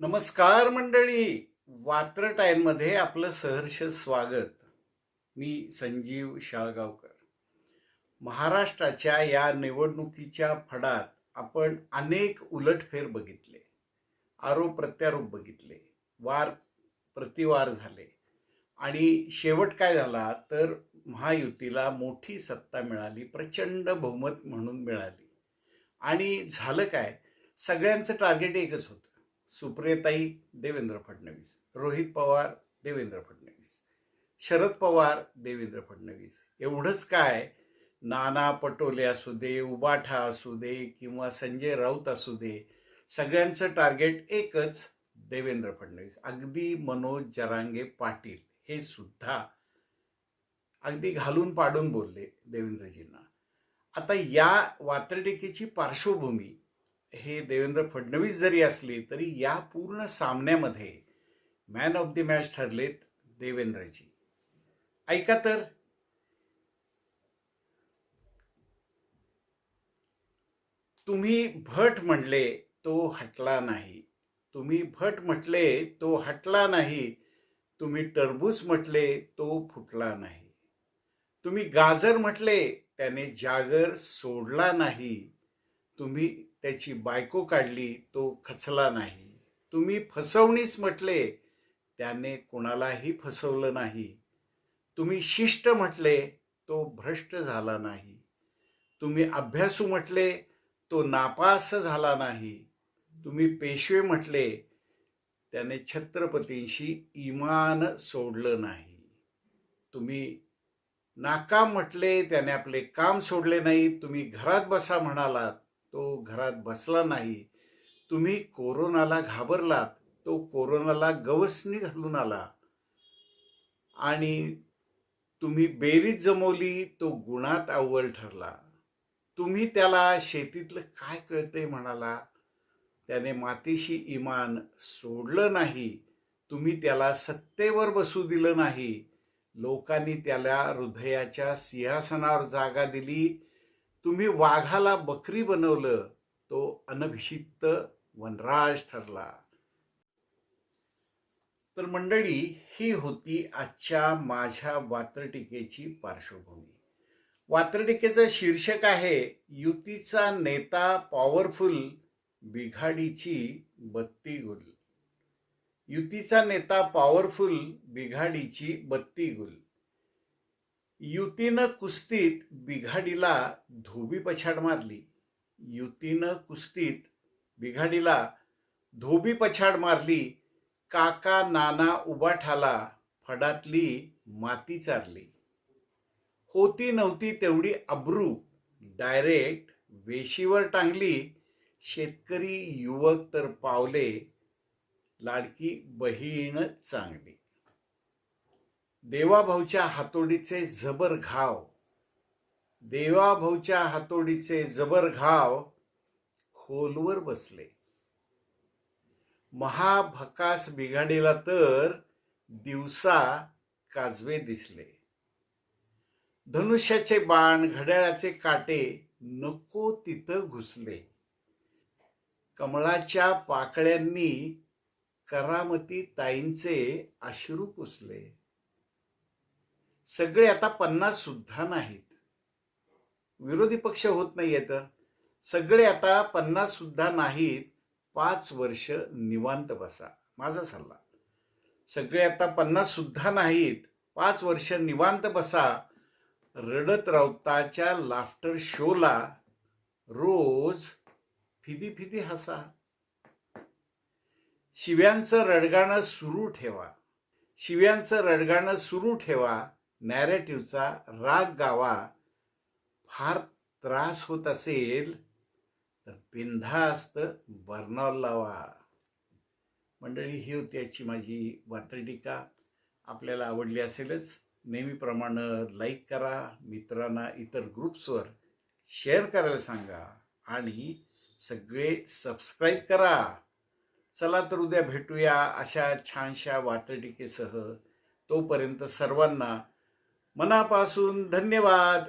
नमस्कार मंडळी. वात्र टाईममध्ये आपलं सहर्ष स्वागत. मी संजीव शाळगावकर. महाराष्ट्राच्या या निवडणुकीच्या फडात आपण अनेक उलटफेर बघितले. आरोप प्रत्यारोप बघितले. वार प्रतिवार झाले. आणि शेवट काय झाला तर महायुतीला मोठी सत्ता मिळाली प्रचंड बहुमत म्हणून मिळाली. आणि झालं काय? सगळ्यांचं टार्गेट एकच होतं. सुप्रियताई देवेंद्र फडणवीस रोहित पवार देवेंद्र फडणवीस शरद पवार देवेंद्र फडणवीस. एवढंच काय? नाना पटोले असू दे उबाठा असू दे किंवा संजय राऊत असू दे सगळ्यांचं टार्गेट एकच देवेंद्र फडणवीस. अगदी मनोज जरांगे पाटील हे सुद्धा अगदी घालून पाडून बोलले देवेंद्रजींना. आता या वात्रटेकीची पार्श्वभूमी हे देवेंद्र फडणवीस जरी असली तरी या पूर्ण सामन्यामध्ये मॅन ऑफ द मॅच ठरलेत देवेंद्रजी. ऐका तर. तुम्ही भट म्हटले तो हटला नाही. तुम्ही भट म्हटले तो हटला नाही. तुम्ही टरबूज म्हटले तो फुटला नाही. तुम्ही गाजर म्हटले त्याने जागर सोडला नाही. तुम्ही त्याची बायको काढली तो खचला नाही. तुम्ही फसवणीच म्हटले त्याने कोणालाही फसवलं नाही. तुम्ही शिष्ट म्हटले तो भ्रष्ट झाला नाही. तुम्ही अभ्यासू म्हटले तो नापास झाला नाही. तुम्ही पेशवे म्हटले त्याने छत्रपतींशी इमान सोडलं नाही. तुम्ही नाकाम म्हटले त्याने आपले काम सोडले नाही. तुम्ही घरात बसा म्हणालात. तो घरात बसला नाही. तुम्ही कोरोनाला घाबरलात. तो कोरोनाला गवसणी घालून आला. आणि तुम्ही बेरीज जमवली तो गुणात अव्वल ठरला. तुम्ही त्याला शेतीतलं काय कळतंय म्हणाला? त्याने मातीशी इमान सोडलं नाही. तुम्ही त्याला सत्तेवर बसू दिलं नाही. लोकांनी त्याला हृदयाच्या सिंहासनावर जागा दिली. तुम्ही वाघाला बकरी बनवलं तो अनभिषिक्त वनराज ठरला. तर मंडळी ही होती आजच्या माझ्या वात्रटिकेची पार्श्वभूमी. वात्रटिकेचं शीर्षक आहे युतीचा नेता पॉवरफुल बिघाडीची बत्ती गुल युतीचा नेता पॉवरफुल बिघाडीची बत्ती गुल युतीनं कुस्तीत बिघाडीला धोबी पछाड मारली. युतीनं कुस्तीत बिघाडीला धोबी पछाड मारली. काका नाना उबाठाला फडातली माती चारली. होती नव्हती तेवढी अब्रू. डायरेक्ट वेशीवर टांगली. शेतकरी युवक तर पावले. लाडकी बहीण चांगली. देवाभाऊच्या हातोडीचे जबर घाव. देवाभाऊच्या हातोडीचे जबर घाव खोलवर बसले. महाभकास बिघाडीला तर दिवसा काजवे दिसले. धनुष्याचे बाण घड्याळाचे काटे नको तिथं घुसले. कमळाच्या पाकळ्यांनी करामती ताईंचे अश्रू पुसले. सगळे आता पन्नास सुद्धा नाहीत. विरोधी पक्ष होत नाहीये तर सगळे आता पन्नास सुद्धा नाहीत. पाच वर्ष निवांत बसा. माझा सल्ला. सगळे आता पन्नास सुद्धा नाहीत. पाच वर्ष निवांत बसा. रडत राऊताच्या लाफ्टर शोला रोज फिदी फिदी हसा. शिव्यांचं रडगाणं सुरू ठेवा. शिव्यांचं रडगाणं सुरू ठेवा. नॅरेटिव्हचा राग गावा फार त्रास होत असेल तर बिनधास्त बर्नॉल लावा. मंडळी ही होती याची माझी वात्रटिका आपल्याला आवडली असेलच नेहमीप्रमाणे लाईक करा. मित्रांना इतर ग्रुप्सवर शेअर करायला सांगा. आणि सगळे सबस्क्राईब करा. चला तर उद्या भेटूया अशा छानशा वात्रटिकेसह तोपर्यंत सर्वांना मनापासून धन्यवाद.